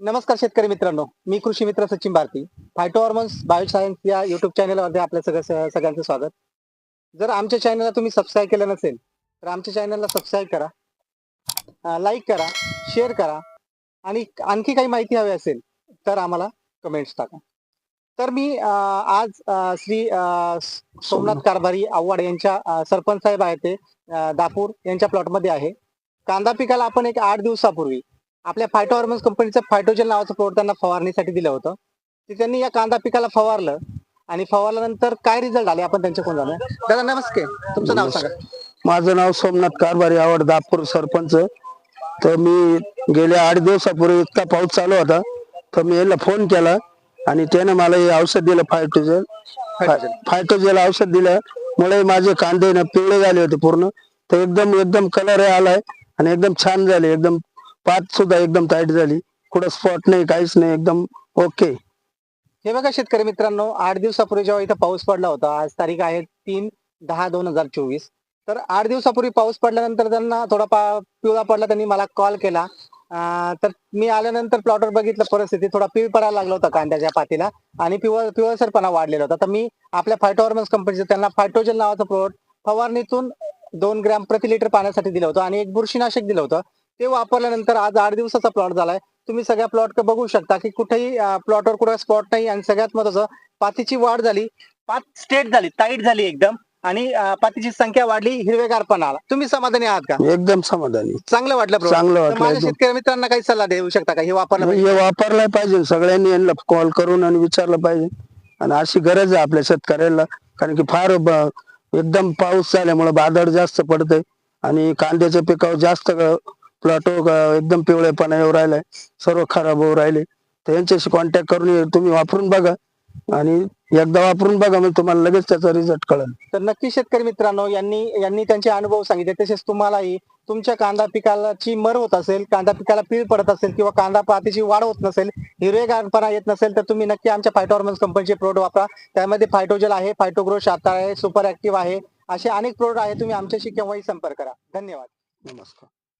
नमस्कार शेतकरी मित्रांनो. मी कृषी मित्र Sachin Bharati phyto hormones bioscience या युट्यूब चॅनलमध्ये आपल्या सगळं सगळ्यांचं स्वागत. जर आमच्या चॅनलला तुम्ही सबस्क्राईब केलं नसेल तर आमच्या चॅनलला सबस्क्राईब करा. लाईक करा शेअर करा. आणि आणखी काही माहिती हवी असेल तर आम्हाला कमेंट्स टाका. तर मी आज श्री सोमनाथ कारभारी आव्हाड यांच्या सरपंच साहेब आहेत ते दापूर यांच्या प्लॉटमध्ये आहे. कांदा पिकाला आपण एक आठ दिवसापूर्वी आपल्या फायटो हॉर्मोन्स कंपनीचं फायटोजेल नावाचं प्रोडक्ट त्यांना फवारणीसाठी दिलं होतं. ते त्यांनी या कांदा पिकाला फवारलं आणि फवारल्यानंतर काय रिझल्ट आले आपण त्यांच्याकडून जाणूया. दादा नमस्ते. तुमचं नाव सांगा. माझं नाव सोमनाथ कारभारी आवड दापूर सरपंच. तर मी गेल्या आठ दिवसापूर्वी इतका पाऊस चालू होता. तर मी याला फोन केला आणि त्याने मला हे औषध दिलं फायटोजेल फायटोजेल. फायटोजेल औषध दिल्यामुळे माझे कांदे ना पिवळे झाले होते पूर्ण. तर एकदम एकदम कलर आलाय आणि एकदम छान झाले. एकदम पात सुद्धा एकदम टाईट झाली. कुठं स्पॉट नाही काहीच नाही एकदम ओके हे बघा शेतकरी मित्रांनो आठ दिवसापूर्वी जेव्हा इथं पाऊस पडला होता आज तारीख आहे तीन दहा दोन हजार चोवीस. तर आठ दिवसापूर्वी पाऊस पडल्यानंतर त्यांना थोडा पा पिवळा पडला त्यांनी मला कॉल. केला तर मी आल्यानंतर प्लॉटवर बघितलं परिस्थिती थोडा पिळ पडायला लागला होता कांद्याच्या पातीला आणि पिवळ पिवळसरपणा वाढलेला होता. तर मी आपल्या फायटो कंपनीचं त्यांना फायटोजेल नावाचं प्रोडक्ट फवारणीतून दोन ग्रॅम प्रति लिटर पाण्यासाठी दिलं होतं आणि एक बुरशीनाशक दिलं होतं. ते वापरल्यानंतर आज आठ दिवसाचा प्लॉट झालाय. तुम्ही सगळ्या प्लॉट बघू शकता की कुठेही प्लॉटवर कुठे स्पॉट नाही आणि सगळ्यात महत्वाचं पातीची वाढ झाली. पात स्ट्रेट झाली टाईट झाली एकदम आणि पातीची संख्या वाढली हिरवेगारपणा आला. तुम्ही समाधानी आहात का? एकदम समाधानी. चांगलं वाटलं? चांगलं वाटलं माझ्या एकदम. शेतकरी मित्रांना काही सल्ला देऊ शकता का? हे वापरलं पाहिजे? हे वापरलं पाहिजे. सगळ्यांनी यांना कॉल करून आणि विचारलं पाहिजे. आणि अशी गरज आहे आपल्या शेतकऱ्याला कारण की फार ब- एकदम पाऊस झाल्यामुळे बादळ जास्त पडते आणि कांद्याच्या पिकावर जास्त प्लॉट एकदम पिवळेपणा येऊ राहिलाय. सर्व खराब होऊ राहिले. तर यांच्याशी कॉन्टॅक्ट करून तुम्ही वापरून बघा. आणि एकदा वापरून बघा मग तुम्हाला लगेच त्याचा रिझल्ट कळेल. तर नक्की शेतकरी मित्रांनो यांनी यांनी त्यांचे अनुभव सांगितले. तसेच तुम्हालाही तुमच्या कांदा पिकाची मर होत असेल कांदा पिकाला पीळ पडत असेल किंवा कांदा पातीची वाढ होत नसेल हिरवेगारपणा येत नसेल तर तुम्ही नक्की आमच्या फायटो हॉर्मोन्स कंपनीचे प्रोडक्ट वापरा. त्यामध्ये फायटोजेल आहे फायटोग्रो शाता आहे सुपर ऍक्टिव्ह आहे. असे अनेक प्रोडक्ट आहे तुम्ही आमच्याशी केव्हाही संपर्क करा. धन्यवाद. नमस्कार.